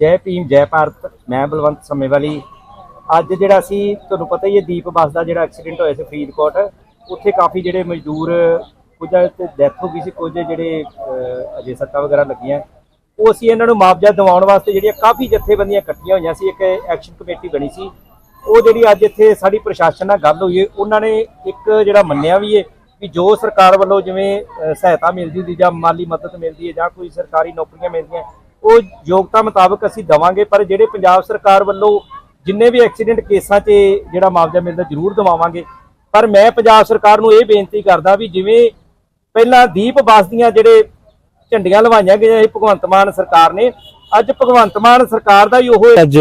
ਜੈ ਭੀਮ, ਜੈ ਭਾਰਤ, ਮੈਂ ਬਲਵੰਤ ਸਮੇਵਾਲੀ। ਅੱਜ ਜਿਹੜਾ ਸੀ ਤੁਹਾਨੂੰ ਪਤਾ ਹੀ ਹੈ, ਦੀਪ ਬੱਸ ਦਾ ਜਿਹੜਾ ਐਕਸੀਡੈਂਟ ਹੋਇਆ ਸੀ ਫਰੀਦਕੋਟ, ਉੱਥੇ ਕਾਫੀ ਜਿਹੜੇ ਮਜ਼ਦੂਰ, ਕੁਝ ਤੇ ਡੈਥ ਹੋ ਗਈ ਸੀ, ਕੁਝ ਜਿਹੜੇ ਅਜੇ ਸੱਟਾਂ ਵਗੈਰਾ ਲੱਗੀਆਂ। ਉਹ ਅਸੀਂ ਇਹਨਾਂ ਨੂੰ ਮੁਆਵਜ਼ਾ ਦਿਵਾਉਣ ਵਾਸਤੇ ਜਿਹੜੀਆਂ ਕਾਫੀ ਜਥੇਬੰਦੀਆਂ ਇਕੱਠੀਆਂ ਹੋਈਆਂ ਸੀ, ਇੱਕ ਐਕਸ਼ਨ ਕਮੇਟੀ ਬਣੀ ਸੀ। ਉਹ ਜਿਹੜੀ ਅੱਜ ਇੱਥੇ ਸਾਡੀ ਪ੍ਰਸ਼ਾਸਨ ਨਾਲ ਗੱਲ ਹੋਈ ਹੈ, ਉਹਨਾਂ ਨੇ ਇੱਕ ਜਿਹੜਾ ਮੰਨਿਆ ਵੀ ਹੈ ਵੀ ਜੋ ਸਰਕਾਰ ਵੱਲੋਂ ਜਿਵੇਂ ਸਹਾਇਤਾ ਮਿਲਦੀ ਹੁੰਦੀ ਜਾਂ ਮਾਲੀ ਮਦਦ ਮਿਲਦੀ ਹੈ ਜਾਂ ਕੋਈ ਸਰਕਾਰੀ ਨੌਕਰੀਆਂ ਮਿਲਦੀਆਂ ਉਹ ਯੋਗਤਾ ਮੁਤਾਬਕ ਅਸੀਂ ਦਵਾਂਗੇ, ਪਰ ਜਿਹੜੇ ਪੰਜਾਬ ਸਰਕਾਰ ਵੱਲੋਂ ਜਿੰਨੇ ਵੀ ਐਕਸੀਡੈਂਟ ਕੇਸਾਂ 'ਚ ਜਿਹੜਾ ਮੁਆਵਜ਼ਾ ਮਿਲਦਾ ਜ਼ਰੂਰ ਦਵਾਵਾਂਗੇ। ਪਰ ਮੈਂ ਪੰਜਾਬ ਸਰਕਾਰ ਨੂੰ ਇਹ ਬੇਨਤੀ ਕਰਦਾ ਵੀ ਜਿਵੇਂ ਪਹਿਲਾਂ ਦੀਪ ਬਾਸ ਦੀਆਂ ਜਿਹੜੇ ਝੰਡੀਆਂ ਲਵਾਈਆਂ ਗਈਆਂ ਸੀ ਭਗਵੰਤ ਮਾਨ ਸਰਕਾਰ ਨੇ, ਅੱਜ ਭਗਵੰਤ ਮਾਨ ਸਰਕਾਰ ਦਾ ਹੀ ਉਹ ਅੱਜ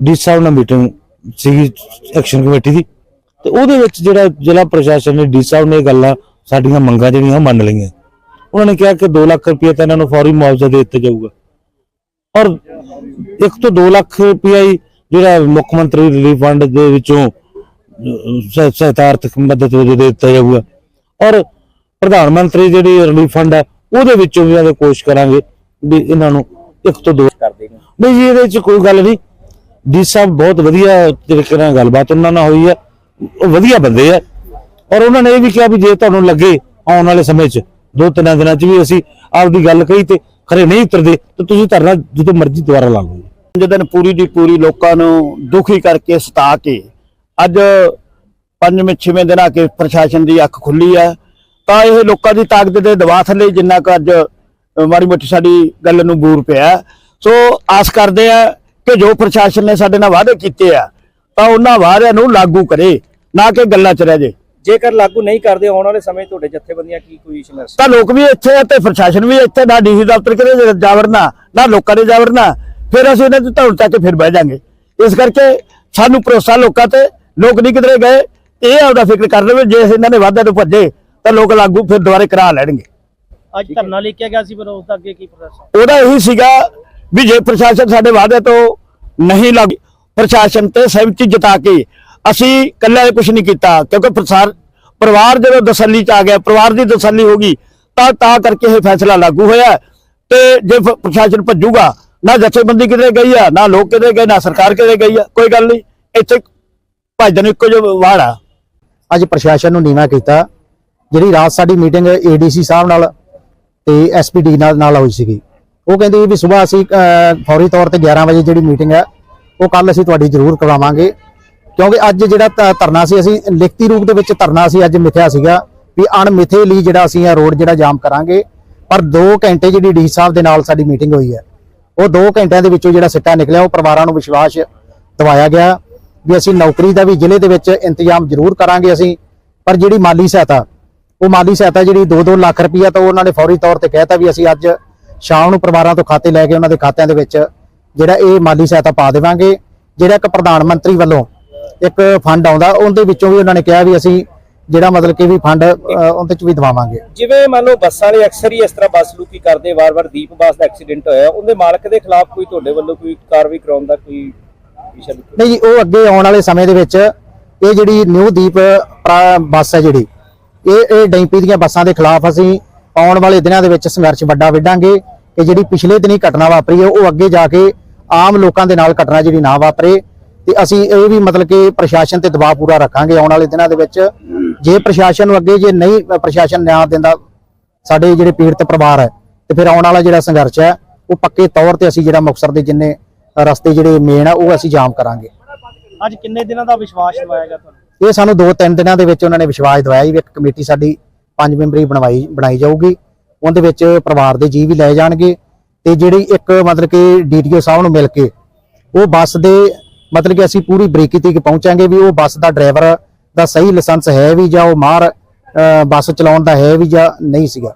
ਡੀ ਸਾਹਿਬ ਨਾਲ ਮੀਟਿੰਗ ਸੀਗੀ ਐਕਸ਼ਨ ਕਮੇਟੀ ਦੀ। ਤੇ ਉਹਦੇ ਵਿੱਚ ਜਿਹੜਾ ਜ਼ਿਲ੍ਹਾ ਪ੍ਰਸ਼ਾਸਨ ਨੇ ਡੀ ਸਾਹਿਬ ਨੇ ਇਹ ਗੱਲਾਂ ਸਾਡੀਆਂ ਮੰਗਾਂ ਜਿਹੜੀਆਂ ਮੰਨ ਲਈਆਂ। ਉਹਨਾਂ ਨੇ ਕਿਹਾ ਕਿ 2 ਲੱਖ ਰੁਪਏ ਤਾਂ ਇਹਨਾਂ ਨੂੰ ਫੌਰੀ ਮੁਆਵਜ਼ਾ ਦੇ ਦਿੱਤਾ ਜਾਊਗਾ। ਔਰ ਇੱਕ ਤੋਂ 2 ਲੱਖ ਰੁਪਏ ਹੀ ਜਿਹੜਾ ਮੁੱਖ ਮੰਤਰੀ ਰਿਲੀਫ ਫੰਡ ਦੇ ਵਿੱਚੋਂ ਅਹ, ਸਹਾਇ- ਸਹਾਇਤਾ ਆਰਥਿਕ ਮਦਦ ਵਜੋਂ ਦੇ ਦਿੱਤਾ ਜਾਊਗਾ। ਔਰ ਪ੍ਰਧਾਨ ਮੰਤਰੀ ਜਿਹੜੀ ਰਿਲੀਫ ਫੰਡ ਹੈ ਉਹਦੇ ਵਿੱਚੋਂ ਵੀ ਇਹਨਾਂ ਦੇ ਕੋਸ਼ਿਸ਼ ਕਰਾਂਗੇ ਵੀ ਇਹਨਾਂ ਨੂੰ ਇੱਕ ਤੋਂ ਦੋ ਕਰਦੇ ਨੇ ਨਹੀਂ ਜੀ ਇਹਦੇ ਵਿੱਚ ਕੋਈ ਗੱਲ ਨਹੀਂ। ਡੀ ਸਾਹਿਬ ਬਹੁਤ ਵਧੀਆ ਤਰੀਕੇ ਨਾਲ ਗੱਲਬਾਤ ਉਹਨਾਂ ਨਾਲ ਹੋਈ ਹੈ ਉਹ ਵਧੀਆ ਬੰਦੇ ਆ। ਔਰ ਉਹਨਾਂ ਨੇ ਇਹ ਵੀ ਕਿਹਾ ਵੀ ਜੇ ਤੁਹਾਨੂੰ ਲੱਗੇ ਆਉਣ ਵਾਲੇ ਸਮੇਂ 'ਚ ਦੋ ਤਿੰਨ ਦਿਨਾਂ 'ਚ ਵੀ ਅਸੀਂ ਆਪਦੀ ਗੱਲ ਕਹੀ ਤੇ ਖਰੇ ਨਹੀਂ ਉਤਰਦੇ, ਤਾਂ ਤੁਸੀਂ ਧਰਨਾ ਜਦੋਂ ਮਰਜ਼ੀ ਦੁਬਾਰਾ ਲਾ ਲਓ। ਜੀ ਪੰਜ ਦਿਨ ਪੂਰੀ ਦੀ ਪੂਰੀ ਲੋਕਾਂ ਨੂੰ ਦੁਖੀ ਕਰਕੇ ਸਤਾ ਕੇ ਅੱਜ ਪੰਜਵੇਂ, ਛੇਵੇਂ ਦਿਨਾਂ ਕੇ ਪ੍ਰਸ਼ਾਸਨ ਦੀ ਅੱਖ ਖੁੱਲੀ ਹੈ ਤਾਂ ਇਹ ਲੋਕਾਂ ਦੀ ਤਾਕਤ ਦੇ ਦਬਾਅ ਥੱਲੇ ਜਿੰਨਾ ਕੁ ਅੱਜ ਮਾੜੀ ਮੋਟੀ ਸਾਡੀ ਗੱਲ ਨੂੰ ਬੂਰ ਪਿਆ। ਸੋ ਆਸ ਕਰਦੇ ਆ ਕਿ ਜੋ ਪ੍ਰਸ਼ਾਸਨ ਨੇ ਸਾਡੇ ਨਾਲ ਵਾਅਦੇ ਕੀਤੇ ਆ, ਤਾਂ ਉਹਨਾਂ ਵਾਅਦਿਆਂ ਨੂੰ ਲਾਗੂ ਕਰੇ, ਨਾ ਕਿ ਗੱਲਾਂ 'ਚ ਰਹਿ ਜੇ। ਜੇਕਰ ਲਾਗੂ ਨਹੀਂ ਕਰਦੇ ਆਉਣ ਵਾਲੇ ਸਮੇਂ ਤੁਹਾਡੇ ਜਥੇਬੰਦੀਆਂ ਕੀ ਕੋਈ ਸੰਘਰਸ਼? ਤਾਂ ਲੋਕ ਵੀ ਇੱਥੇ ਆ ਤੇ ਪ੍ਰਸ਼ਾਸਨ ਵੀ ਇੱਥੇ ਨਾ ਡੀਸੀ ਦਫ਼ਤਰ ਕਿਤੇ ਜਾਵੜਨਾ ਨਾ ਲੋਕਾਂ ਦੇ ਜਾਵੜਨਾ। ਫਿਰ ਅਸੀਂ ਇਹਨਾਂ ਦੀ ਧੌਣ ਚੱਕ ਕੇ ਫਿਰ ਬਹਿ ਜਾਾਂਗੇ। ਇਸ ਕਰਕੇ ਸਾਨੂੰ ਭਰੋਸਾ ਲੋਕਾਂ ਤੇ ਲੋਕ ਨਹੀਂ ਕਿਧਰੇ ਗਏ। ਇਹ ਆਪਦਾ ਫਿਕਰ ਕਰ ਲਵੇ ਜੇ ਇਹਨਾਂ ਨੇ ਵਾਅਦੇ ਤੋਂ ਭੱਜੇ ਤਾਂ ਲੋਕ ਲਾਗੂ ਫਿਰ ਦੁਬਾਰੇ ਕਰਾ ਲੈਣਗੇ। ਅੱਜ ਧਰਨਾ ਲਿਖਿਆ ਗਿਆ ਸੀ ਪਰ ਉਸ ਦਾ ਅੱਗੇ ਕੀ ਪ੍ਰੋਸੈਸ? ਉਹਦਾ ਇਹੀ ਸੀਗਾ ਵੀ ਜੇ ਪ੍ਰਸ਼ਾਸਨ ਸਾਡੇ ਵਾਅਦੇ ਤੋਂ ਨਹੀਂ ਲੱਗ ਪ੍ਰਸ਼ਾਸਨ ਤੇ ਸਹਿਮਤੀ ਜਤਾ ਕੇ ਅਸੀਂ ਇਕੱਲੇ ਕੁਝ ਨਹੀਂ ਕੀਤਾ, ਕਿਉਂਕਿ ਪ੍ਰਸਾਰ, ਪਰਿਵਾਰ ਜਦੋਂ ਤਸੱਲੀ ਚ ਆ ਗਿਆ, ਪਰਿਵਾਰ ਦੀ ਤਸੱਲੀ ਹੋ ਗਈ, ਤਾਂ ਤਾਂ ਕਰਕੇ ਇਹ ਫੈਸਲਾ ਲਾਗੂ ਹੋਇਆ ਤੇ ਜੇ ਪ- ਪ੍ਰਸ਼ਾਸਨ ਭੱਜੂਗਾ, ਨਾ ਜਥੇਬੰਦੀ ਕਿਤੇ ਗਈ ਆ, ਨਾ ਲੋਕ ਕਿਤੇ ਗਏ, ਨਾ ਸਰਕਾਰ ਕਿਤੇ ਗਈ ਆ, ਕੋਈ ਗੱਲ ਨਹੀਂ, ਇੱਥੇ ਭੱਜਣ ਇੱਕੋ ਜਿਹਾ ਵਾੜ ਆ। ਅੱਜ ਪ੍ਰਸ਼ਾਸਨ ਨੂੰ ਨੀਵਾ ਕੀਤਾ, ਜਿਹੜੀ ਰਾਤ ਸਾਡੀ ਮੀਟਿੰਗ ਏਡੀਸੀ ਸਾਹਿਬ ਨਾਲ ਤੇ ਐਸਪੀਡੀ ਨਾਲ ਨਾਲ ਹੋਈ ਸੀਗੀ। ਉਹ ਕਹਿੰਦੇ ਵੀ ਸਵੇਰ ਅਸੀਂ ਫੌਰੀ ਤੌਰ ਤੇ 11 ਵਜੇ ਜਿਹੜੀ ਮੀਟਿੰਗ ਹੈ, ਉਹ ਕੱਲ ਅਸੀਂ ਤੁਹਾਡੀ ਜ਼ਰੂਰ ਕਰਵਾਵਾਂਗੇ। ਕਿਉਂਕਿ ਅੱਜ ਜਿਹੜਾ ਧਰਨਾ ਸੀ, ਅਸੀਂ ਲਿਖਤੀ ਰੂਪ ਦੇ ਵਿੱਚ ਧਰਨਾ ਸੀ, ਅੱਜ ਮਿਥਿਆ ਸੀਗਾ ਵੀ ਅਣਮਿਥੇ ਲਈ ਜਿਹੜਾ ਅਸੀਂ ਇਹ ਰੋਡ ਜਿਹੜਾ ਜਾਮ ਕਰਾਂਗੇ। ਪਰ 2 ਘੰਟੇ ਜਿਹੜੀ ਡੀ ਸਾਹਿਬ ਦੇ ਨਾਲ ਸਾਡੀ ਮੀਟਿੰਗ ਹੋਈ ਹੈ। ਉਹ 2 ਘੰਟਿਆਂ ਦੇ ਵਿੱਚੋਂ ਜਿਹੜਾ ਸਿੱਟਾ ਨਿਕਲਿਆ, ਉਹ ਪਰਿਵਾਰਾਂ ਨੂੰ ਵਿਸ਼ਵਾਸ ਦਿਵਾਇਆ ਗਿਆ ਵੀ ਅਸੀਂ ਨੌਕਰੀ ਦਾ ਵੀ ਜ਼ਿਲ੍ਹੇ ਦੇ ਵਿੱਚ ਇੰਤਜ਼ਾਮ ਜ਼ਰੂਰ ਕਰਾਂਗੇ ਅਸੀਂ। ਪਰ ਜਿਹੜੀ ਮਾਲੀ ਸਹਾਇਤਾ, ਉਹ ਮਾਲੀ ਸਹਾਇਤਾ ਜਿਹੜੀ 2-2 ਲੱਖ ਰੁਪਈਆ ਤਾਂ ਉਹਨਾਂ ਨੇ ਫੌਰੀ ਤੌਰ ਤੇ ਕਹਿਤਾ ਵੀ ਅਸੀਂ ਅੱਜ ਸ਼ਾਮ ਨੂੰ ਪਰਿਵਾਰਾਂ ਤੋਂ ਖਾਤੇ ਲੈ ਕੇ ਉਹਨਾਂ ਦੇ ਖਾਤਿਆਂ ਦੇ ਵਿੱਚ ਜਿਹੜਾ ਇਹ ਮਾਲੀ ਸਹਾਇਤਾ ਪਾ ਦੇਵਾਂਗੇ। ਜਿਹੜਾ ਇੱਕ ਪ੍ਰਧਾਨ ਮੰਤਰੀ ਵੱਲੋਂ ਇੱਕ ਫੰਡ ਆਉਂਦਾ ਉਹਦੇ ਵਿੱਚੋਂ ਵੀ ਉਹਨਾਂ ਨੇ ਕਿਹਾ ਵੀ ਅਸੀਂ ਜਿਹੜਾ ਮਤਲਬ ਕਿ ਵੀ ਫੰਡ ਉਹਦੇ ਚ ਵੀ ਦਵਾਵਾਂਗੇ ਜਿਵੇਂ ਮੰਨ ਲਓ ਬੱਸਾਂ ਵਾਲੇ ਅਕਸਰ ਹੀ ਇਸ ਤਰ੍ਹਾਂ ਬੱਸ ਲੁਕੀ ਕਰਦੇ ਵਾਰ-ਵਾਰ ਦੀਪ ਬੱਸ ਦਾ ਐਕਸੀਡੈਂਟ ਹੋਇਆ ਉਹਦੇ ਮਾਲਕ ਦੇ ਖਿਲਾਫ ਕੋਈ ਤੁਹਾਡੇ ਵੱਲੋਂ ਕੋਈ ਕਾਰਵਾਈ ਕਰਾਉਣ ਦਾ ਕੋਈ? ਨਹੀਂ ਜੀ ਉਹ ਅੱਗੇ ਆਉਣ ਵਾਲੇ ਸਮੇਂ ਦੇ ਵਿੱਚ ਇਹ ਜਿਹੜੀ ਨਿਊ ਦੀਪ ਬੱਸ ਹੈ ਜਿਹੜੀ ਇਹ ਇਹ ਡੈਂਪੀ ਦੀਆਂ ਬੱਸਾਂ ਦੇ ਖਿਲਾਫ ਅਸੀਂ ਆਉਣ ਵਾਲੇ ਦਿਨਾਂ ਦੇ ਵਿੱਚ ਸੰਘਰਸ਼ ਵੱਡਾ ਵਿੱਢਾਂਗੇ ਕਿ ਜਿਹੜੀ ਪਿਛਲੇ ਦਿਨੀ ਘਟਨਾ ਵਾਪਰੀ ਹੈ ਉਹ ਅੱਗੇ ਜਾ ਕੇ ਆਮ ਲੋਕਾਂ ਦੇ ਨਾਲ ਘਟਨਾ ਜਿਹੜੀ ਨਾ ਵਾਪਰੇ ਤੇ ਅਸੀਂ ਇਹ ਵੀ ਮਤਲਬ ਕਿ ਪ੍ਰਸ਼ਾਸਨ ਤੇ ਦਬਾਅ ਪੂਰਾ ਰੱਖਾਂਗੇ ਆਉਣ ਵਾਲੇ ਦਿਨਾਂ ਦੇ ਵਿੱਚ। ਜੇ ਪ੍ਰਸ਼ਾਸਨ ਨੂੰ ਅੱਗੇ ਜੇ ਨਹੀਂ ਪ੍ਰਸ਼ਾਸਨ ਨਿਆਂ ਦਿੰਦਾ ਸਾਡੇ ਜਿਹੜੇ ਪੀੜਤ ਪਰਿਵਾਰ ਹੈ ਤੇ ਫਿਰ ਆਉਣ ਵਾਲਾ ਜਿਹੜਾ ਸੰਘਰਸ਼ ਹੈ ਉਹ ਪੱਕੇ ਤੌਰ ਤੇ ਅਸੀਂ ਜਿਹੜਾ ਮੁਕਤਸਰ ਦੇ ਜਿੰਨੇ ਰਸਤੇ ਜਿਹੜੇ ਮੇਨ ਆ ਉਹ ਅਸੀਂ ਜਾਮ ਕਰਾਂਗੇ। ਅੱਜ ਕਿੰਨੇ ਦਿਨਾਂ ਦਾ ਵਿਸ਼ਵਾਸ ਦਿਵਾਇਆ ਗਿਆ ਤੁਹਾਨੂੰ? ਇਹ ਸਾਨੂੰ 2-3 ਦਿਨਾਂ ਦੇ ਵਿੱਚ ਉਹਨਾਂ ਨੇ ਵਿਸ਼ਵਾਸ ਦਿਵਾਇਆ ਵੀ ਇੱਕ ਕਮੇਟੀ ਸਾਡੀ ਪੰਜ ਮੈਂਬਰੀ ਬਣਵਾਈ ਬਣਾਈ ਜਾਊਗੀ। ਉਹਦੇ ਵਿੱਚ ਪਰਿਵਾਰ ਦੇ ਜੀ ਵੀ ਲਏ ਜਾਣਗੇ ਤੇ ਜਿਹੜੀ ਇੱਕ ਮਤਲਬ ਕਿ ਡੀਟੀਓ ਸਾਹਿਬ ਨੂੰ ਮਿਲ ਕੇ ਉਹ ਬੱਸ ਦੇ ਮਤਲਬ ਕਿ ਅਸੀਂ ਪੂਰੀ ਬਰੀਕੀ ਤੱਕ ਪਹੁੰਚਾਂਗੇ ਵੀ ਉਹ ਬੱਸ ਦਾ ਡਰਾਈਵਰ ਦਾ ਸਹੀ ਲਾਇਸੈਂਸ ਹੈ ਵੀ ਜਾਂ ਉਹ ਮਾਰ ਬੱਸ ਚਲਾਉਣ ਦਾ ਹੈ ਵੀ ਜਾਂ ਨਹੀਂ ਸੀਗਾ।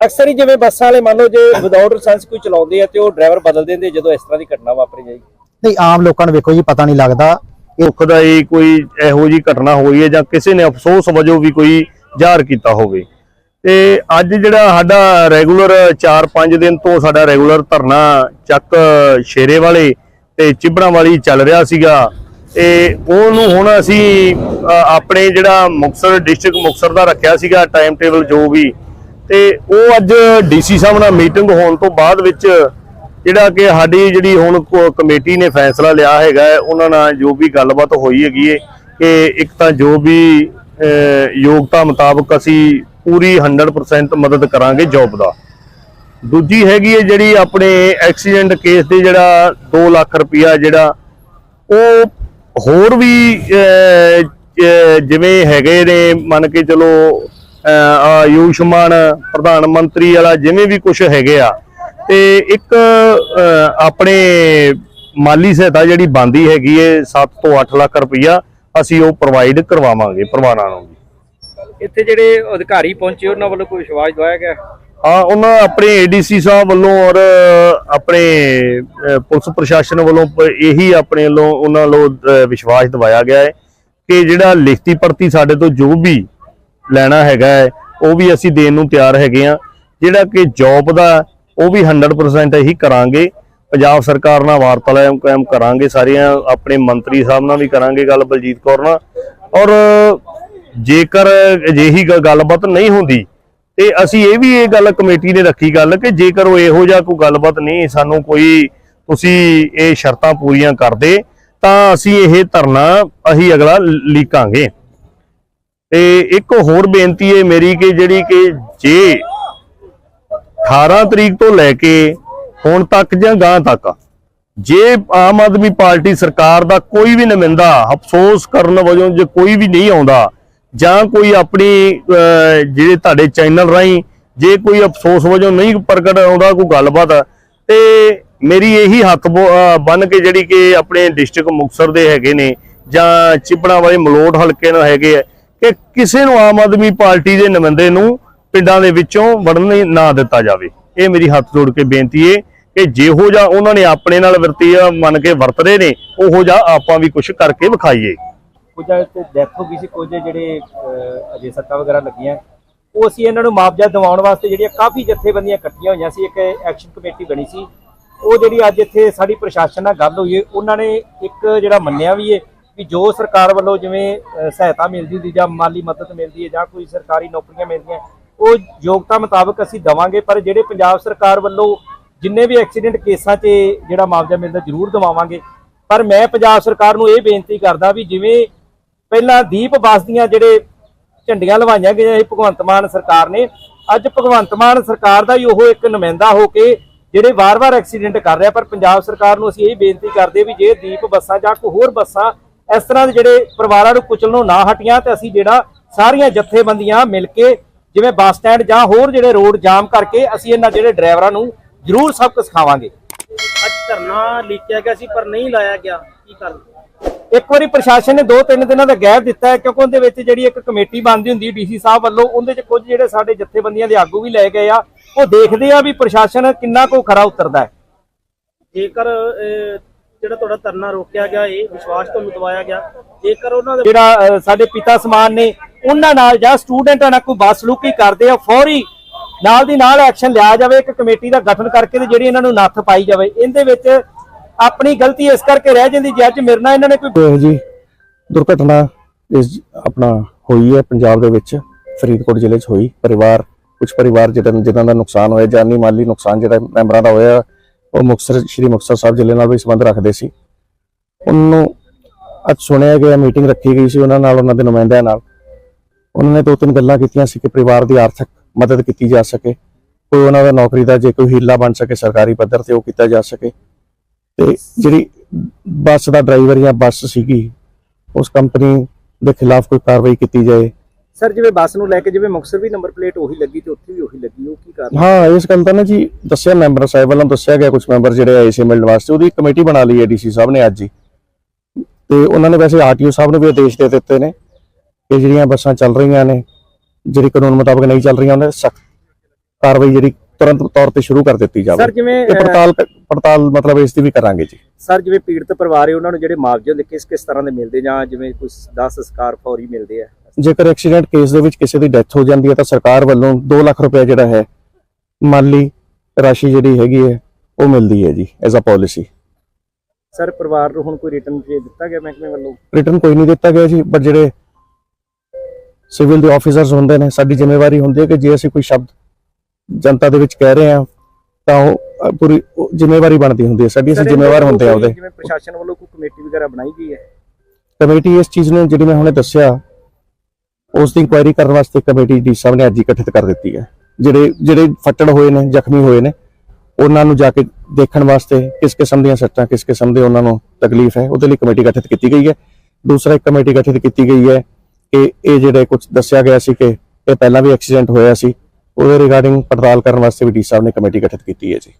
ਅਕਸਰ ਹੀ ਜਿਵੇਂ ਬੱਸਾਂ ਵਾਲੇ ਮੰਨ ਲਓ ਜੇ ਵਿਦਆਊਟ ਲਾਇਸੈਂਸ ਕੋਈ ਚਲਾਉਂਦੇ ਆ ਤੇ ਉਹ ਡਰਾਈਵਰ ਬਦਲ ਦਿੰਦੇ ਜਦੋਂ ਇਸ ਤਰ੍ਹਾਂ ਦੀ ਘਟਨਾ ਵਾਪਰ ਜਾਏਗੀ ਨਹੀਂ ਆਮ ਲੋਕਾਂ ਨੂੰ ਵੇਖੋ ਜੀ ਪਤਾ ਨਹੀਂ ਲੱਗਦਾ। ਦੁੱਖ ਦਾ ਹੀ ਕੋਈ ਇਹੋ ਜੀ ਘਟਨਾ ਹੋਈ ਹੈ ਜਾਂ ਕਿਸੇ ਨੇ ਅਫਸੋਸ ਵਜੋਂ ਵੀ ਕੋਈ ਜ਼ਾਹਰ ਕੀਤਾ ਹੋਵੇ। ਤੇ ਅੱਜ ਜਿਹੜਾ ਸਾਡਾ ਰੈਗੂਲਰ 4-5 ਦਿਨ ਤੋਂ ਸਾਡਾ ਰੈਗੂਲਰ ਧਰਨਾ ਚੱਕ ਸ਼ੇਰੇ ਵਾਲੇ ਤੇ ਚਿਬੜਾਂ ਵਾਲੀ ਚੱਲ ਰਿਹਾ ਸੀਗਾ। ਤੇ ਉਹਨੂੰ ਹੁਣ ਅਸੀਂ ਆਪਣੇ ਜਿਹੜਾ ਮੁਕਸਰ ਡਿਸਟ੍ਰਿਕਟ ਮੁਕਸਰ ਦਾ ਰੱਖਿਆ ਸੀਗਾ ਟਾਈਮ ਟੇਬਲ ਜੋ ਵੀ। ਤੇ ਉਹ ਅੱਜ ਡੀਸੀ ਸਾਹਿਬ ਨਾਲ ਮੀਟਿੰਗ ਹੋਣ ਤੋਂ ਬਾਅਦ ਵਿੱਚ ਜਿਹੜਾ ਕਿ ਸਾਡੀ ਜਿਹੜੀ ਹੁਣ ਕਮੇਟੀ ਨੇ ਫੈਸਲਾ ਲਿਆ ਹੈਗਾ ਉਹਨਾਂ ਨਾਲ ਜੋ ਵੀ ਗੱਲਬਾਤ ਹੋਈ ਹੈਗੀ ਹੈ ਕਿ ਇੱਕ ਤਾਂ ਜੋ ਵੀ ਯੋਗਤਾ ਮੁਤਾਬਕ ਅਸੀਂ ਪੂਰੀ 100% ਮਦਦ ਕਰਾਂਗੇ ਜੌਬ ਦਾ। ਦੂਜੀ ਹੈਗੀ ਹੈ ਜਿਹੜੀ ਆਪਣੇ ਐਕਸੀਡੈਂਟ ਕੇਸ ਤੇ ਜਿਹੜਾ 2 ਲੱਖ ਰੁਪਇਆ ਜਿਹੜਾ ਉਹ ਹੋਰ ਵੀ ਜਿਵੇਂ ਹੈਗੇ ਨੇ ਮੰਨ ਕੇ ਚਲੋ ਅਹ, ਆਯੁਸ਼ਮਾਨ ਪ੍ਰਧਾਨ ਮੰਤਰੀ ਵਾਲਾ ਜਿਵੇਂ ਵੀ ਕੁਝ ਹੈਗੇ ਆ ਤੇ ਇੱਕ ਆਪਣੇ ਮਾਲੀ ਸਹਾਇਤਾ ਜਿਹੜੀ ਬੰਦੀ ਹੈਗੀ ਏ 7 ਤੋਂ 8 ਲੱਖ ਰੁਪਇਆ ਅਸੀਂ ਉਹ ਪ੍ਰੋਵਾਈਡ ਕਰਵਾਵਾਂਗੇ ਪਰਿਵਾਰਾਂ ਨੂੰ ਇੱਥੇ ਜਿਹੜੇ ਅਧਿਕਾਰੀ ਪਹੁੰਚੇ ਉਹਨਾਂ ਵੱਲੋਂ ਕੋਈ ਵਿਸ਼ਵਾਸ ਦਵਾਇਆ ਗਿਆ? ਹਾਂ ਉਹਨਾਂ ਆਪਣੇ ਏਡੀਸੀ ਸਾਹਿਬ ਵੱਲੋਂ ਔਰ ਆਪਣੇ ਪੁਲਿਸ ਪ੍ਰਸ਼ਾਸਨ ਵੱਲੋਂ ਇਹੀ ਆਪਣੇ ਵੱਲੋਂ ਉਹਨਾਂ ਨੂੰ ਵਿਸ਼ਵਾਸ ਦਿਵਾਇਆ ਗਿਆ ਹੈ ਕਿ ਜਿਹੜਾ ਲਿਖਤੀ ਪ੍ਰਤੀ ਸਾਡੇ ਤੋਂ ਜੋ ਵੀ ਲੈਣਾ ਹੈਗਾ ਹੈ, ਉਹ ਵੀ ਅਸੀਂ ਦੇਣ ਨੂੰ ਤਿਆਰ ਹੈਗੇ ਆ ਜਿਹੜਾ ਕਿ ਜੌਬ ਦਾ ਉਹ ਵੀ 100% ਇਹੀ ਕਰਾਂਗੇ। ਪੰਜਾਬ ਸਰਕਾਰ ਨਾਲ ਵਾਰਤਾਲਾਪ ਕਾਇਮ ਕਰਾਂਗੇ ਸਾਰੀਆਂ, ਆਪਣੇ ਮੰਤਰੀ ਸਾਹਿਬ ਨਾਲ ਵੀ ਕਰਾਂਗੇ ਗੱਲ ਬਲਜੀਤ ਕੌਰ ਨਾਲ। ਔਰ ਜੇਕਰ ਅਜਿਹੀ ਗ- ਗੱਲਬਾਤ ਨਹੀਂ ਹੁੰਦੀ ਤੇ ਅਸੀਂ ਇਹ ਵੀ ਇਹ ਗੱਲ ਕਮੇਟੀ ਨੇ ਰੱਖੀ ਗੱਲ ਕਿ ਜੇਕਰ ਉਹ ਇਹੋ ਜਿਹਾ ਕੋਈ ਗੱਲਬਾਤ ਨਹੀਂ, ਸਾਨੂੰ ਕੋਈ ਤੁਸੀਂ ਇਹ ਸ਼ਰਤਾਂ ਪੂਰੀਆਂ ਕਰਦੇ, ਤਾਂ ਅਸੀਂ ਇਹ ਧਰਨਾ ਅਸੀਂ ਅਗਲਾ ਲੀਕਾਂਗੇ। ਤੇ ਇੱਕ ਹੋਰ ਬੇਨਤੀ ਹੈ ਮੇਰੀ ਕਿ ਜਿਹੜੀ ਕਿ ਜੇ 18 ਤਰੀਕ ਤੋਂ ਲੈ ਕੇ ਹੁਣ ਤੱਕ ਜਾਂ ਗਾਂ ਤੱਕ ਜੇ ਆਮ ਆਦਮੀ ਪਾਰਟੀ ਸਰਕਾਰ ਦਾ ਕੋਈ ਵੀ ਨਮਿੰਦਾ ਅਫਸੋਸ ਕਰਨ ਵਜੋਂ ਜੇ ਕੋਈ ਵੀ ਨਹੀਂ ਆਉਂਦਾ ਜਾਂ ਕੋਈ ਆਪਣੀ ਜਿਹੜੇ ਤੁਹਾਡੇ ਚੈਨਲ ਰਾਹੀਂ ਜੇ ਕੋਈ ਅਫਸੋਸ ਵਜੋਂ ਨਹੀਂ ਪ੍ਰਗਟ ਆਉਂਦਾ, ਕੋਈ ਗੱਲਬਾਤ, ਤੇ ਮੇਰੀ ਇਹੀ ਹੱਥ ਬੰਨ ਕੇ ਜਿਹੜੀ ਕਿ ਆਪਣੇ ਡਿਸਟ੍ਰਿਕਟ ਮੁਕਤਸਰ ਦੇ ਹੈਗੇ ਨੇ ਜਾਂ ਚਿਪੜਾ ਵਾਲੇ ਮਲੋਟ ਹਲਕੇ ਨਾਲ ਹੈਗੇ ਆ, ਕਿ ਕਿਸੇ ਨੂੰ ਆਮ ਆਦਮੀ ਪਾਰਟੀ ਦੇ ਨੁਮਾਇੰਦੇ ਨੂੰ ਪਿੰਡਾਂ ਦੇ ਵਿੱਚੋਂ ਵੜਨ ਨਾ ਦਿੱਤਾ ਜਾਵੇ। ਇਹ ਮੇਰੀ ਹੱਥ ਜੋੜ ਕੇ ਬੇਨਤੀ ਏ ਕਿ ਜਿਹੋ ਜਿਹਾ ਉਹਨਾਂ ਨੇ ਆਪਣੇ ਨਾਲ ਵਰਤੀਆ ਮੰਨ ਕੇ ਵਰਤ ਰਹੇ ਨੇ, ਉਹੋ ਜਿਹਾ ਆਪਾਂ ਵੀ ਕੁਝ ਕਰਕੇ ਵਿਖਾਈਏ। ਕੁਝ ਤੇ ਡੈਥ ਹੋ ਗਈ ਸੀ, ਕੁਝ ਜਿਹੜੇ ਅਜੇ ਸੱਟਾਂ ਵਗੈਰਾ ਲੱਗੀਆਂ। ਉਹ ਅਸੀਂ ਇਹਨਾਂ ਨੂੰ ਮੁਆਵਜ਼ਾ ਦਿਵਾਉਣ ਵਾਸਤੇ ਜਿਹੜੀਆਂ ਕਾਫੀ ਜਥੇਬੰਦੀਆਂ ਇਕੱਠੀਆਂ ਹੋਈਆਂ ਸੀ, ਇੱਕ ਐਕਸ਼ਨ ਕਮੇਟੀ ਬਣੀ ਸੀ। ਉਹ ਜਿਹੜੀ ਅੱਜ ਇੱਥੇ ਸਾਡੀ ਪ੍ਰਸ਼ਾਸਨ ਨਾਲ ਗੱਲ ਹੋਈ ਹੈ, ਉਹਨਾਂ ਨੇ ਇੱਕ ਜਿਹੜਾ ਮੰਨਿਆ ਵੀ ਹੈ ਵੀ ਜੋ ਸਰਕਾਰ ਵੱਲੋਂ ਜਿਵੇਂ ਸਹਾਇਤਾ ਮਿਲਦੀ ਦੀ ਜਾਂ ਮਾਲੀ ਮਦਦ ਮਿਲਦੀ ਹੈ ਜਾਂ ਕੋਈ ਸਰਕਾਰੀ ਨੌਕਰੀਆਂ ਮਿਲਦੀਆਂ, ਉਹ ਯੋਗਤਾ ਮੁਤਾਬਕ ਅਸੀਂ ਦਵਾਂਗੇ, ਪਰ ਜਿਹੜੇ ਪੰਜਾਬ ਸਰਕਾਰ ਵੱਲੋਂ ਜਿੰਨੇ ਵੀ ਐਕਸੀਡੈਂਟ ਕੇਸਾਂ 'ਚ ਜਿਹੜਾ ਮੁਆਵਜ਼ਾ ਮਿਲਦਾ ਜ਼ਰੂਰ ਦਵਾਵਾਂਗੇ। ਪਰ ਮੈਂ ਪੰਜਾਬ ਸਰਕਾਰ ਨੂੰ ਇਹ ਬੇਨਤੀ ਕਰਦਾ ਵੀ ਜਿਵੇਂ ਪਹਿਲਾਂ ਦੀਪ ਬੱਸ ਦੀਆਂ ਜਿਹੜੇ ਝੰਡੀਆਂ ਲਵਾਈਆਂ ਗਈਆਂ ਸੀ ਭਗਵੰਤ ਮਾਨ ਸਰਕਾਰ ਨੇ, ਅੱਜ ਭਗਵੰਤ ਮਾਨ ਸਰਕਾਰ ਦਾ ਹੀ ਉਹ ਇੱਕ ਨੁਮਾਇੰਦਾ ਹੋ ਕੇ ਜਿਹੜੇ ਵਾਰ-ਵਾਰ ਐਕਸੀਡੈਂਟ ਕਰ ਰਿਹਾ, ਪਰ ਪੰਜਾਬ ਸਰਕਾਰ ਨੂੰ ਅਸੀਂ ਇਹ ਬੇਨਤੀ ਕਰਦੇ ਵੀ ਜੇ ਦੀਪ ਬੱਸਾਂ ਜਾਂ ਕੋਈ ਹੋਰ ਬੱਸਾਂ ਇਸ ਤਰ੍ਹਾਂ ਦੇ ਜਿਹੜੇ ਪਰਿਵਾਰਾਂ ਨੂੰ ਕੁਚਲਣੋਂ ਨਾ ਹਟੀਆਂ ਤੇ ਅਸੀਂ ਜਿਹੜਾ ਸਾਰੀਆਂ ਜਥੇਬੰਦੀਆਂ ਮਿਲ ਕੇ ਜਿਵੇਂ ਬੱਸ ਸਟੈਂਡ ਜਾਂ ਹੋਰ ਜਿਹੜੇ ਰੋਡ ਜਾਮ ਕਰਕੇ ਅਸੀਂ ਇਹਨਾਂ ਜਿਹੜੇ ਡਰਾਈਵਰਾਂ ਨੂੰ ਜ਼ਰੂਰ ਸਬਕ ਸਿਖਾਵਾਂਗੇ। ਅੱਜ ਧਰਨਾ ਲਿਖਿਆ ਗਿਆ ਸੀ, ਪਰ ਨਹੀਂ ਲਾਇਆ ਗਿਆ। ਕੀ ਕਰ ਇੱਕ ਵਾਰੀ ਪ੍ਰਸ਼ਾਸਨ ਨੇ ਦੋ ਤਿੰਨ ਦਿਨਾਂ ਦਾ ਗੈਪ ਦਿੱਤਾ ਹੈ ਕਿਉਂਕਿ ਉਹਦੇ ਵਿੱਚ ਜਿਹੜੀ ਇੱਕ ਕਮੇਟੀ ਬਣਦੀ ਹੁੰਦੀ ਡੀਸੀ ਸਾਹਿਬ ਵੱਲੋਂ ਉਹਦੇ 'ਚ ਕੁਝ ਜਿਹੜੇ ਸਾਡੇ ਜਥੇਬੰਦੀਆਂ ਦੇ ਆਗੂ ਵੀ ਲੈ ਗਏ ਆ ਉਹ ਦੇਖਦੇ ਆ ਵੀ ਪ੍ਰਸ਼ਾਸਨ ਕਿੰਨਾ ਕੁ ਖਰਾ ਉਤਰਦਾ ਹੈ। ਜੇਕਰ ਜਿਹੜਾ ਤੁਹਾਡਾ ਧਰਨਾ ਰੋਕਿਆ ਗਿਆ ਇਹ ਵਿਸ਼ਵਾਸ ਤੁਹਾਨੂੰ ਦਵਾਇਆ ਗਿਆ ਜੇਕਰ ਉਹਨਾਂ ਦੇ ਜਿਹੜਾ ਸਾਡੇ ਪਿਤਾ ਸਮਾਨ ਨੇ ਉਹਨਾਂ ਨਾਲ ਜਾਂ ਸਟੂਡੈਂਟਾਂ ਨਾਲ ਕੋਈ ਬਸਲੂਕੀ ਕਰਦੇ ਆ ਫੌਰੀ ਨਾਲ ਦੀ ਨਾਲ ਐਕਸ਼ਨ ਲਿਆ ਜਾਵੇ ਇੱਕ ਕਮੇਟੀ ਦਾ ਗਠਨ ਕਰਕੇ ਤੇ ਜਿਹੜੀ ਇਹਨਾਂ ਨੂੰ ਨੱਥ ਪਾਈ ਜਾਵੇ ਇਹਦੇ ਵਿੱਚ ਆਪਣੀ ਗਲਤੀ ਇਸ ਕਰਕੇ ਰਹਿ ਜਾਂਦੀ ਜੇ ਮੇਰੇ ਨਾਲ ਇਹਨਾਂ ਨੇ ਕੋਈ ਜੀ, ਦੁਰਘਟਨਾ ਇਸ ਆਪਣਾ ਹੋਈ ਹੈ, ਪੰਜਾਬ ਦੇ ਵਿੱਚ, ਫਰੀਦਕੋਟ ਜ਼ਿਲ੍ਹੇ 'ਚ ਹੋਈ। ਪਰਿਵਾਰ, ਕੁਝ ਪਰਿਵਾਰ ਜਿਹਨਾਂ ਜਿਨ੍ਹਾਂ ਦਾ ਨੁਕਸਾਨ ਹੋਇਆ, ਜਾਨੀ ਮਾਲੀ ਨੁਕਸਾਨ ਜਿਹੜਾ ਮੈਂਬਰਾਂ ਦਾ ਹੋਇਆ, ਉਹ ਮੁਕਤਸਰ, ਸ਼੍ਰੀ ਮੁਕਤਸਰ ਸਾਹਿਬ ਜ਼ਿਲ੍ਹੇ ਨਾਲ ਵੀ ਸੰਬੰਧ ਰੱਖਦੇ ਸੀ। ਉਹਨੂੰ ਅੱਜ ਸੁਣਿਆ ਗਿਆ, ਮੀਟਿੰਗ ਰੱਖੀ ਗਈ ਸੀ ਉਹਨਾਂ ਨਾਲ, ਉਹਨਾਂ ਦੇ ਨੁਮਾਇੰਦਿਆਂ ਨਾਲ। ਉਹਨਾਂ ਨੇ ਦੋ ਤਿੰਨ ਗੱਲਾਂ ਕੀਤੀਆਂ ਸੀ ਕਿ ਪਰਿਵਾਰ ਦੀ ਆਰਥਿਕ ਮਦਦ ਕੀਤੀ ਜਾ ਸਕੇ, ਕੋਈ ਉਹਨਾਂ ਦਾ ਨੌਕਰੀ ਦਾ ਜੇ ਕੋਈ ਹੀਲਾ ਬਣ ਸਕੇ ਸਰਕਾਰੀ ਪੱਧਰ ਤੇ ਉਹ ਕੀਤਾ ਜਾ ਸਕੇ। ਤੇ ਜਿਹੜੀ ਬੱਸ ਦਾ ਡਰਾਈਵਰ ਜਾਂ ਬੱਸ ਸੀਗੀ ਉਸ ਕੰਪਨੀ ਦੇ ਖਿਲਾਫ ਕੋਈ ਕਾਰਵਾਈ ਕੀਤੀ ਜਾਏ। ਸਰ ਜਿਵੇਂ ਬੱਸ ਨੂੰ ਲੈ ਕੇ ਜਿਵੇਂ ਮੁਕਸਰ ਵੀ ਨੰਬਰ ਪਲੇਟ ਉਹੀ ਲੱਗੀ ਤੇ ਉੱਥੇ ਵੀ ਉਹੀ ਲੱਗੀ ਉਹ ਕੀ ਕਾਰਨ? ਹਾਂ ਇਸ ਗੱਲ ਦਾ ਨਾ ਜੀ ਦੱਸਿਆ ਮੈਂਬਰ ਸਾਹਿਬ ਵੱਲੋਂ ਦੱਸਿਆ ਗਿਆ ਕੁਝ ਮੈਂਬਰ ਜਿਹੜੇ ਆਏ ਸੀ ਮਿਲਣ ਵਾਸਤੇ ਉਹਦੀ ਕਮੇਟੀ ਬਣਾ ਲਈ ਹੈ ਡੀਸੀ ਸਾਹਿਬ ਨੇ ਅੱਜ ਹੀ। ਤੇ ਉਹਨਾਂ ਨੇ ਵੈਸੇ ਆਰਟੀਓ ਸਾਹਿਬ ਨੂੰ ਵੀ ਆਦੇਸ਼ ਦੇ ਦਿੱਤੇ ਨੇ ਕਿ ਜਿਹੜੀਆਂ ਬੱਸਾਂ ਚੱਲ ਰਹੀਆਂ ਨੇ ਜਿਹੜੀ ਕਾਨੂੰਨ ਮੁਤਾਬਕ ਨਹੀਂ ਚੱਲ ਰਹੀਆਂ ਉਹਨਾਂ ਦੇ ਸਖਤ ਕਾਰਵਾਈ ਜਿਹੜੀ ਤੁਰੰਤ ਤੌਰ ਤੇ ਸ਼ੁਰੂ ਕਰ ਦਿੱਤੀ ਜਾਵੇ। ਸਰ ਜਿਵੇਂ ਪੜਤਾਲ ਪੜਤਾਲ ਮਤਲਬ ਇਸ ਦੀ ਵੀ ਕਰਾਂਗੇ ਜੀ। ਸਰ ਜਿਵੇਂ ਪੀੜਤ ਪਰਿਵਾਰ ਹੈ ਉਹਨਾਂ ਨੂੰ ਜਿਹੜੇ ਮੁਆਵਜ਼ੇ ਹੁੰਦੇ ਕਿਸ ਕਿਸ ਤਰ੍ਹਾਂ ਦੇ ਮਿਲਦੇ ਜਾਂ ਜਿਵੇਂ ਕੋਈ 10 ਸੰਸਕਾਰ ਫੌਰੀ ਮਿਲਦੇ ਆ? ਜੇਕਰ ਐਕਸੀਡੈਂਟ ਕੇਸ ਦੇ ਵਿੱਚ ਕਿਸੇ ਦੀ ਡੈਥ ਹੋ ਜਾਂਦੀ ਹੈ ਤਾਂ ਸਰਕਾਰ ਵੱਲੋਂ 2 ਲੱਖ ਰੁਪਏ ਜਿਹੜਾ ਹੈ ਮਾਲੀ ਰਾਸ਼ੀ ਜਿਹੜੀ ਹੈਗੀ ਹੈ ਉਹ ਮਿਲਦੀ ਹੈ ਜੀ ਐਜ਼ ਅ ਪਾਲਿਸੀ ਸਰ ਪਰਿਵਾਰ ਨੂੰ ਹੁਣ ਕੋਈ ਰਿਟਰਨ ਦੇ ਦਿੱਤਾ ਗਿਆ ਮਹਿਕਮੇ ਵੱਲੋਂ? ਰਿਟਰਨ ਕੋਈ ਨਹੀਂ ਦਿੱਤਾ ਗਿਆ ਜੀ ਬਟ ਜਿਹੜੇ ਸਿਵਲ ਦੇ ਆਫੀਸਰਸ ਹੁੰਦੇ ਨੇ ਸਾਡੀ ਜ਼ਿੰਮੇਵਾਰੀ ਹੁੰਦੀ ਹੈ ਕਿ ਜੇ ਅਸੀਂ ਕੋਈ ਸ਼ਬਦ ਜਨਤਾ ਦੇ ਵਿੱਚ ਕਹਿ ਰਹੇ ਹਾਂ ਤਾਂ ਉਹ ਪੂਰੀ ਜ਼ਿੰਮੇਵਾਰੀ ਬਣਦੀ ਹੁੰਦੀ ਹੈ ਸਾਡੀ ਅਸੀਂ ਜ਼ਿੰਮੇਵਾਰ ਹੁੰਦੇ ਆ ਉਹਦੇ। ਜਿਵੇਂ ਪ੍ਰਸ਼ਾਸਨ ਵੱਲੋਂ ਕੋਈ ਕਮੇਟੀ ਵਗੈਰਾ ਬਣਾਈ ਗਈ ਹੈ? ਕਮੇਟੀ ਇਸ ਚੀਜ਼ ਨੂੰ ਜਿਹੜੀ ਮੈਂ ਹੁਣੇ ਦੱਸਿਆ ਉਸ ਦੀ ਇਨਕੁਆਇਰੀ ਕਰਨ ਵਾਸਤੇ ਕਮੇਟੀ ਡੀ ਸਾਹਿਬ ਨੇ ਅੱਜ ਹੀ ਗਠਿਤ ਕਰ ਦਿੱਤੀ ਹੈ। ਜਿਹੜੇ ਜਿਹੜੇ ਫੱਟੜ ਹੋਏ ਨੇ ਜ਼ਖਮੀ ਹੋਏ ਨੇ ਉਹਨਾਂ ਨੂੰ ਜਾ ਕੇ ਦੇਖਣ ਵਾਸਤੇ ਕਿਸ ਕਿਸਮ ਦੀਆਂ ਸੱਟਾਂ ਕਿਸ ਕਿਸਮ ਦੇ ਉਹਨਾਂ ਨੂੰ ਤਕਲੀਫ ਹੈ ਉਹਦੇ ਲਈ ਕਮੇਟੀ ਗਠਿਤ ਕੀਤੀ ਗਈ ਹੈ। ਦੂਸਰਾ ਇੱਕ ਕਮੇਟੀ ਗਠਿਤ ਕੀਤੀ ਗਈ ਹੈ ਕਿ ਇਹ ਜਿਹੜੇ ਕੁਝ ਦੱਸਿਆ ਗਿਆ ਸੀ ਕਿ ਇਹ ਪਹਿਲਾਂ ਵੀ ਐਕਸੀਡੈਂਟ ਹੋਇਆ ਸੀ ਉਹਦੇ ਰਿਗਾਰਡਿੰਗ ਪੜਤਾਲ ਕਰਨ ਵਾਸਤੇ ਵੀ ਡੀ ਸਾਹਿਬ ਨੇ ਕਮੇਟੀ ਗਠਿਤ ਕੀਤੀ ਹੈ ਜੀ।